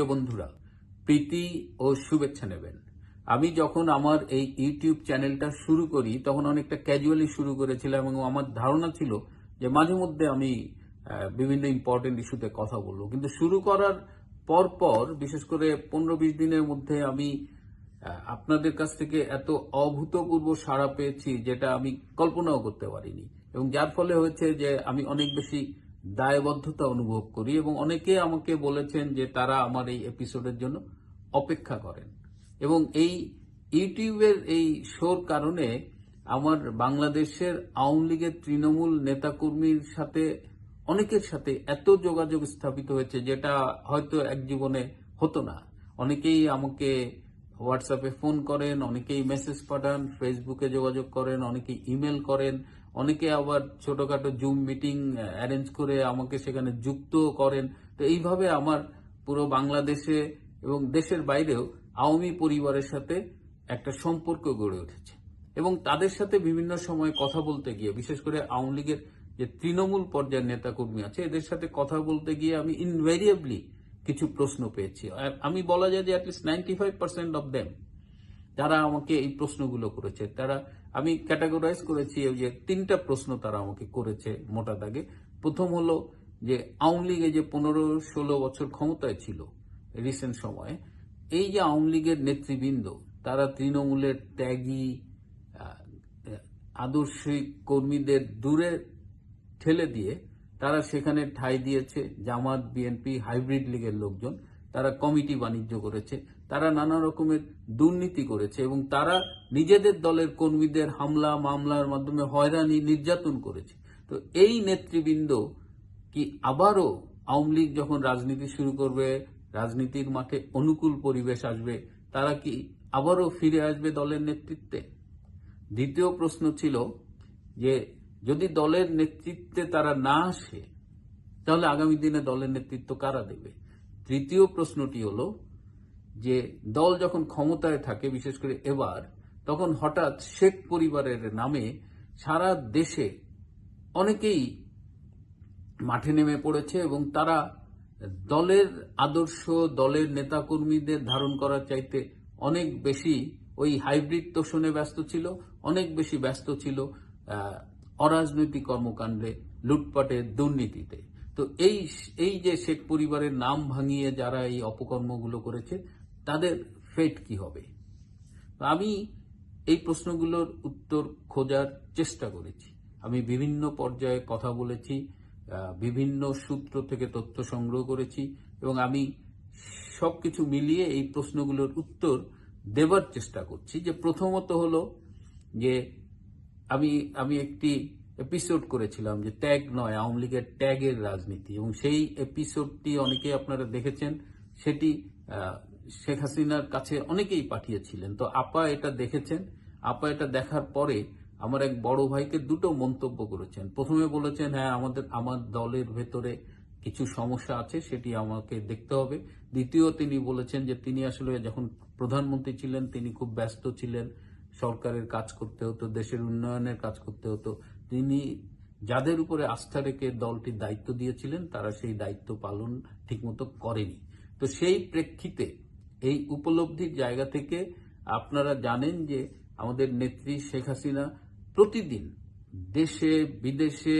প্রিয় বন্ধুরা, প্রীতি ও শুভেচ্ছা নেবেন। আমি যখন আমার এই ইউটিউব চ্যানেলটা শুরু করি, তখন অনেকটা ক্যাজুয়ালি শুরু করেছিলাম এবং আমার ধারণা ছিল যে মাঝে মধ্যে আমি বিভিন্ন ইম্পর্টেন্ট ইস্যুতে কথা বলব। কিন্তু শুরু করার পর পর, বিশেষ করে পনেরো বিশ দিনের মধ্যে আমি আপনাদের কাছ থেকে এত অভূতপূর্ব সাড়া পেয়েছি যেটা আমি কল্পনাও করতে পারিনি। এবং যার ফলে হয়েছে যে আমি অনেক বেশি দায়বদ্ধতা অনুভব করি এবং অনেকে আমাকে বলেছেন যে তারা আমার এই এপিসোডের জন্য অপেক্ষা করেন। এবং এই ইউটিউবের এই শোর কারণে আমার বাংলাদেশের আওয়ামী লীগের তৃণমূল নেতাকর্মীর সাথে, অনেকের সাথে এত যোগাযোগ স্থাপিত হয়েছে যেটা হয়তো এক জীবনে হতো না। অনেকেই আমাকে হোয়াটসঅ্যাপে ফোন করেন, অনেকেই মেসেজ পাঠান ফেসবুকে যোগাযোগ করেন, অনেকেই ইমেল করেন। অনেকে আবার ছোটখাটো জুম মিটিং অ্যারেঞ্জ করে আমাকে সেখানে যুক্ত করেন। তো এইভাবে আমার পুরো বাংলাদেশে এবং দেশের বাইরেও আওয়ামী পরিবারের সাথে একটা সম্পর্ক গড়ে উঠেছে। এবং তাদের সাথে বিভিন্ন সময় কথা বলতে গিয়ে, বিশেষ করে আওয়ামী লীগের যে তৃণমূল পর্যায়ের নেতাকর্মী আছে, এদের সাথে কথা বলতে গিয়ে আমি ইনভেরিয়েবলি কিছু প্রশ্ন পেয়েছি। আমি বলা যায় যে at least ninety five percent of them যারা আমাকে এই প্রশ্নগুলো করেছে, তারা আমি ক্যাটাগরাইজ করেছি ওই যে তিনটা প্রশ্ন তারা আমাকে করেছে মোটা দাগে। প্রথম হলো যে আওয়ামী লীগে যে পনেরো ষোলো বছর ক্ষমতায় ছিল রিসেন্ট সময়ে, এই যে আওয়ামী লীগের নেতৃবৃন্দ, তারা তৃণমূলের ত্যাগী আদর্শিক কর্মীদের দূরে ঠেলে দিয়ে তারা সেখানে ঠাঁই দিয়েছে জামাত, বিএনপি হাইব্রিড লীগের লোকজন। তারা কমিটি বাণিজ্য করেছে, তারা নানা রকমের দুর্নীতি করেছে এবং তারা নিজেদের দলের কর্মীদের হামলা, মামলার মাধ্যমে হয়রানি, নির্যাতন করেছে। তো এই নেতৃবৃন্দ কি আবারও আওয়ামী লীগ যখন রাজনীতি শুরু করবে, রাজনীতির মাঠে অনুকূল পরিবেশ আসবে, তারা কি আবারও ফিরে আসবে দলের নেতৃত্বে? দ্বিতীয় প্রশ্ন ছিল যে, যদি দলের নেতৃত্বে তারা না আসে, তাহলে আগামী দিনে দলের নেতৃত্ব কারা দেবে? তৃতীয় প্রশ্নটি হলো যে দল যখন ক্ষমতায় থাকে, বিশেষ করে এবার, তখন হঠাৎ শেখ পরিবারের নামে সারা দেশে অনেকেই মাঠে নেমে পড়েছে এবং তারা দলের আদর্শ, দলের নেতাকর্মীদের ধারণ করার চাইতে অনেক বেশি ওই হাইব্রিড তোষণে ব্যস্ত ছিল, অনেক বেশি ব্যস্ত ছিল অরাজনৈতিক কর্মকাণ্ডে, লুটপাটে, দুর্নীতিতে। তো এই এই যে শেখ পরিবারের নাম ভাঙিয়ে যারা এই অপকর্মগুলো করেছে, তাদের ফেট কি হবে? আমি এই প্রশ্নগুলোর উত্তর খোঁজার চেষ্টা করেছি। আমি বিভিন্ন পর্যায়ে কথা বলেছি বিভিন্ন সূত্র থেকে তথ্য সংগ্রহ করেছি এবং আমি সবকিছু মিলিয়ে এই প্রশ্নগুলোর উত্তর দেবার চেষ্টা করছি যে প্রথমত হলো যে আমি আমি একটি এপিসোড করেছিলাম যে ট্যাগ নয়, আওয়ামী লীগের ট্যাগের রাজনীতি। এবং সেই এপিসোডটি অনেকে আপনারা দেখেছেন, সেটি শেখ হাসিনার কাছে অনেকেই পাঠিয়েছিলেন। তো আপা এটা দেখেছেন। আপা এটা দেখার পরে আমার এক বড় ভাইকে দুটো মন্তব্য করেছেন। প্রথমে বলেছেন হ্যাঁ আমাদের, আমার দলের ভেতরে কিছু সমস্যা আছে, সেটি আমাকে দেখতে হবে। দ্বিতীয় তিনি বলেছেন যে তিনি আসলে যখন প্রধানমন্ত্রী ছিলেন, তিনি খুব ব্যস্ত ছিলেন। সরকারের কাজ করতে হতো, দেশের উন্নয়নের কাজ করতে হতো। তিনি যাদের উপরে আস্থা রেখে দলটি দায়িত্ব দিয়েছিলেন, তারা সেই দায়িত্ব পালন ঠিকমতো করেনি। তো সেই প্রেক্ষিতে এই উপলব্ধির জায়গা থেকে আপনারা জানেন যে আমাদের নেত্রী শেখ হাসিনা প্রতিদিন দেশে, বিদেশে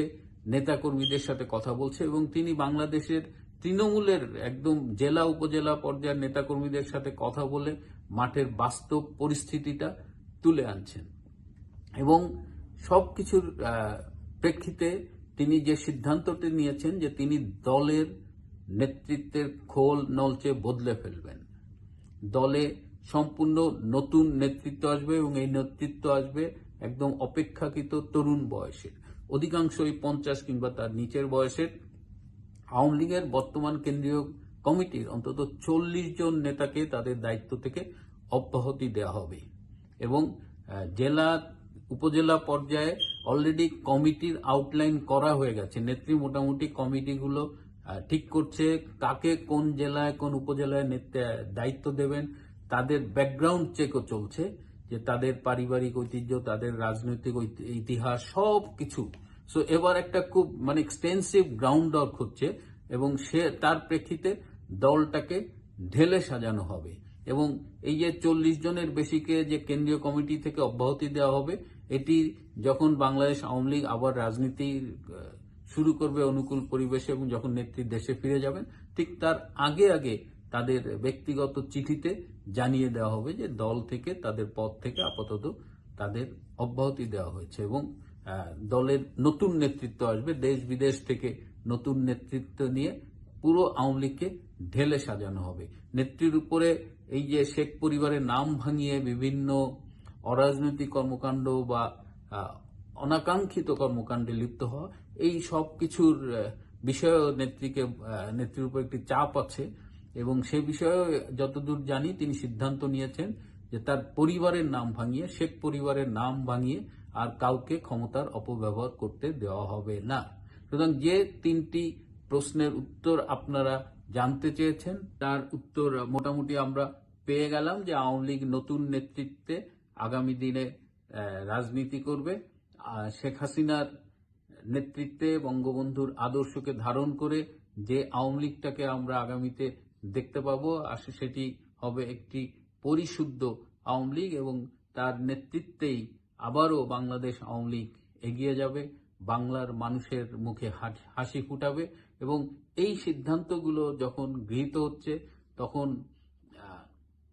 নেতাকর্মীদের সাথে কথা বলছে এবং তিনি বাংলাদেশের তৃণমূলের একদম জেলা, উপজেলা পর্যায়ের নেতাকর্মীদের সাথে কথা বলে মাঠের বাস্তব পরিস্থিতিটা তুলে আনছেন। এবং সবকিছুর আহ, প্রেক্ষিতে তিনি যে সিদ্ধান্তটি নিয়েছেন যে তিনি দলের নেতৃত্বের খোল নলচে বদলে ফেলবেন। দলে সম্পূর্ণ নতুন নেতৃত্ব আসবে এবং এই নেতৃত্ব আসবে একদম অপেক্ষাকৃত তরুণ বয়সের। অধিকাংশই পঞ্চাশ কিংবা তার নিচের বয়সের। আওয়ামী লীগের বর্তমান কেন্দ্রীয় কমিটির অন্তত চল্লিশ জন নেতাকে তাদের দায়িত্ব থেকে অব্যাহতি দেওয়া হবে এবং জেলা উপজেলা পর্যায়ে অলরেডি কমিটির আউটলাইন করা হয়ে গেছে। নেত্রী মোটামুটি কমিটিগুলো ঠিক করছে। কাকে কোন জেলায়, কোন উপজেলায় দায়িত্ব দেবেন, তাদের ব্যাকগ্রাউন্ড চেকও চলছে যে তাদের পারিবারিক ঐতিহ্য, তাদের রাজনৈতিক ইতিহাস সব কিছু সো এবার একটা খুব মানে এক্সটেন্সিভ গ্রাউন্ড ওয়ার্ক হচ্ছে এবং সে, তার প্রেক্ষিতে দলটাকে ঢেলে সাজানো হবে। এবং এই যে চল্লিশ জনের বেশিকে যে কেন্দ্রীয় কমিটি থেকে অব্যাহতি দেওয়া হবে এটি যখন বাংলাদেশ আওয়ামী লীগ আবার রাজনীতির আহ, শুরু করবে অনুকূল পরিবেশে এবং যখন নেত্রী দেশে ফিরে যাবেন ঠিক তার আগে আগে তাদের ব্যক্তিগত চিঠিতে জানিয়ে দেওয়া হবে যে দল থেকে তাদের পদ থেকে আপাতত তাদের অব্যাহতি দেওয়া হয়েছে এবং দলের নতুন নেতৃত্ব আসবে দেশ বিদেশ থেকে নতুন নেতৃত্ব নিয়ে পুরো আওয়ামী লীগকে ঢেলে সাজানো হবে। নেত্রীর উপরে এই যে শেখ পরিবারের নাম ভাঙিয়ে বিভিন্ন অরাজনৈতিক কর্মকাণ্ড বা অনাকাঙ্ক্ষিত কর্মকাণ্ডে লিপ্ত হওয়া এই সব কিছুর আহ, বিষয়েও নেত্রীকে নেত্রীর উপর একটি চাপ আছে এবং সে বিষয়ে যতদূর জানি তিনি সিদ্ধান্ত নিয়েছেন যে তার পরিবারের নাম ভাঙিয়ে শেখ পরিবারের নাম ভাঙিয়ে আর কাউকে ক্ষমতার অপব্যবহার করতে দেওয়া হবে না। সুতরাং যে তিনটি প্রশ্নের উত্তর আপনারা জানতে চেয়েছেন তার উত্তর মোটামুটি আমরা পেয়ে গেলাম যে আওয়ামী লীগ নতুন নেতৃত্বে আগামী দিনে রাজনীতি করবে। শেখ হাসিনার নেতৃত্বে বঙ্গবন্ধুর আদর্শকে ধারণ করে যে আওয়ামী লীগটাকে আমরা আগামীতে দেখতে পাবো, আর সেটি হবে একটি পরিশুদ্ধ আওয়ামী লীগ এবং তার নেতৃত্বেই আবারও বাংলাদেশ আওয়ামী লীগ এগিয়ে যাবে, বাংলার মানুষের মুখে হাসি ফুটাবে এবং এই সিদ্ধান্তগুলো যখন গৃহীত হচ্ছে, তখন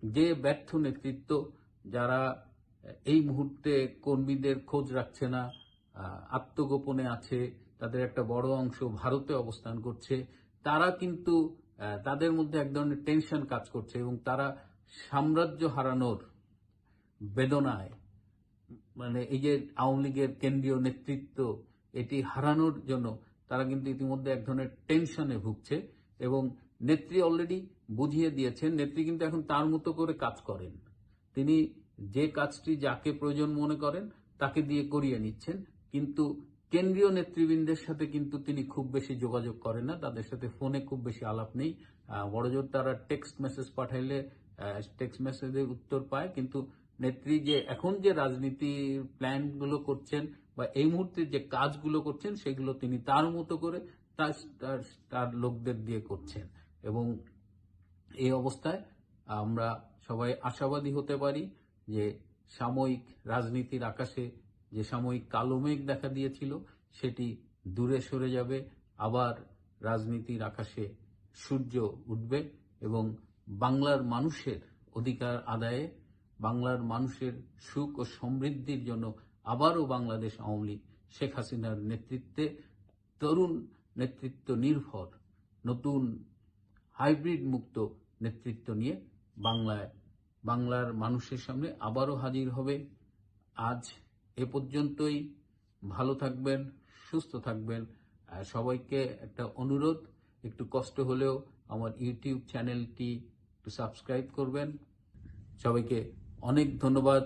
যে ব্যর্থ নেতৃত্ব যারা এই মুহূর্তে কর্মীদের খোঁজ রাখছে না আত্মগোপনে আছে, তাদের একটা বড় অংশ ভারতে অবস্থান করছে। তারা কিন্তু তাদের মধ্যে এক ধরনের টেনশন কাজ করছে এবং তারা সাম্রাজ্য হারানোর বেদনায় মানে এই যে আওয়ামী লীগের কেন্দ্রীয় নেতৃত্ব এটি হারানোর জন্য তারা কিন্তু ইতিমধ্যে এক ধরনের টেনশনে ভুগছে এবং নেত্রী অলরেডি বুঝিয়ে দিয়েছেন, নেত্রী কিন্তু এখন তার মতো করে কাজ করেন। তিনি যে কাজটি যাকে প্রয়োজন মনে করেন, তাকে দিয়ে করিয়ে নিচ্ছেন। কিন্তু কেন্দ্রীয় নেতৃবৃন্দের সাথে কিন্তু তিনি খুব বেশি যোগাযোগ করেন না। তাদের সাথে ফোনে খুব বেশি আলাপ নেই। বড়জোর তারা টেক্সট মেসেজ পাঠাইলে টেক্সট মেসেজের উত্তর পায়। কিন্তু নেত্রী যে এখন যে রাজনীতির প্ল্যানগুলো করছেন বা এই মুহূর্তে যে কাজগুলো করছেন, সেগুলো তিনি তার মতো করে তার তার লোকদের দিয়ে করছেন। এবং এই অবস্থায় আমরা সবাই আশাবাদী হতে পারি। যে সাময়িক রাজনীতির আকাশে যে সাময়িক কালো মেঘ দেখা দিয়েছিল, সেটি দূরে সরে যাবে। আবার রাজনীতির আকাশে সূর্য উঠবে এবং বাংলার মানুষের অধিকার আদায়ে, বাংলার মানুষের সুখ ও সমৃদ্ধির জন্য আবারও বাংলাদেশ আওয়ামী লীগ, শেখ হাসিনার নেতৃত্বে তরুণ নেতৃত্ব নির্ভর, নতুন হাইব্রিড মুক্ত নেতৃত্ব নিয়ে বাংলায় বাংলার মানুষের সামনে আবারও হাজির হবে। আজ এ পর্যন্তই। ভালো থাকবেন, সুস্থ থাকবেন। সবাইকে একটা অনুরোধ, একটু কষ্ট হলেও আমার ইউটিউব চ্যানেলটি একটু সাবস্ক্রাইব করবেন। সবাইকে অনেক ধন্যবাদ।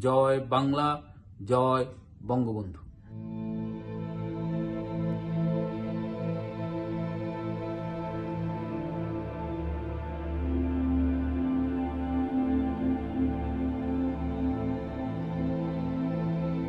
জয় বাংলা, জয় বঙ্গবন্ধু।